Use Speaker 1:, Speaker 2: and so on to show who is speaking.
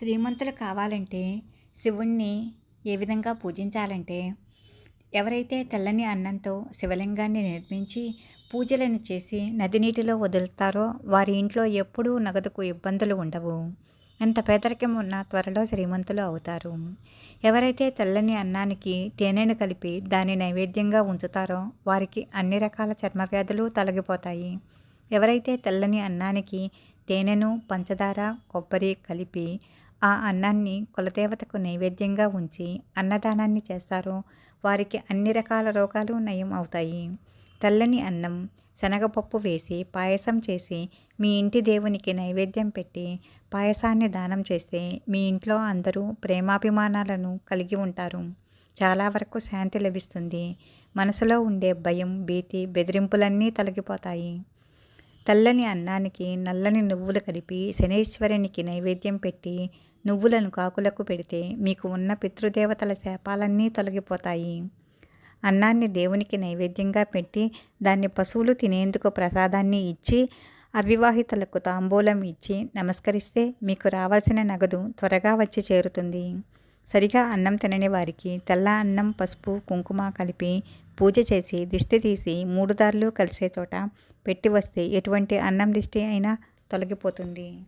Speaker 1: శ్రీమంతులు కావాలంటే శివుణ్ణి ఏ విధంగా పూజించాలంటే ఎవరైతే తెల్లని అన్నంతో శివలింగాన్ని నిర్మించి పూజలను చేసి నది నీటిలో వదులుతారో వారి ఇంట్లో ఎప్పుడూ నగదుకు ఇబ్బందులు ఉండవు. ఎంత పేదరికం ఉన్నా త్వరలో శ్రీమంతులు అవుతారు. ఎవరైతే తెల్లని అన్నానికి తేనెను కలిపి దాన్ని నైవేద్యంగా ఉంచుతారో వారికి అన్ని రకాల చర్మ వ్యాధులు తొలగిపోతాయి. ఎవరైతే తెల్లని అన్నానికి తేనెను పంచదార కొబ్బరి కలిపి ఆ అన్నాన్ని కులదేవతకు నైవేద్యంగా ఉంచి అన్నదానాన్ని చేస్తారు. వారికి అన్ని రకాల రోగాలు నయం అవుతాయి. తెల్లని అన్నం శనగపప్పు వేసి పాయసం చేసి మీ ఇంటి దేవునికి నైవేద్యం పెట్టి పాయసాన్ని దానం చేస్తే మీ ఇంట్లో అందరూ ప్రేమాభిమానాలను కలిగి ఉంటారు. చాలా వరకు శాంతి లభిస్తుంది. మనసులో ఉండే భయం భీతి బెదిరింపులన్నీ తొలగిపోతాయి. తెల్లని అన్నానికి నల్లని నువ్వులు కలిపి శనీశ్వరునికి నైవేద్యం పెట్టి నువ్వులను కాకులకు పెడితే మీకు ఉన్న పితృదేవతల శాపాలన్నీ తొలగిపోతాయి. అన్నాన్ని దేవునికి నైవేద్యంగా పెట్టి దాన్ని పశువులు తినేందుకు ప్రసాదాన్ని ఇచ్చి అవివాహితులకు తాంబూలం ఇచ్చి నమస్కరిస్తే మీకు రావాల్సిన నగదు త్వరగా వచ్చి చేరుతుంది. సరిగా అన్నం తినని వారికి తెల్ల అన్నం పసుపు కుంకుమ కలిపి పూజ చేసి దిష్టి తీసి మూడు దారులు కలిసే చోట పెట్టి వస్తే ఎటువంటి అన్నం దిష్టి అయినా తొలగిపోతుంది.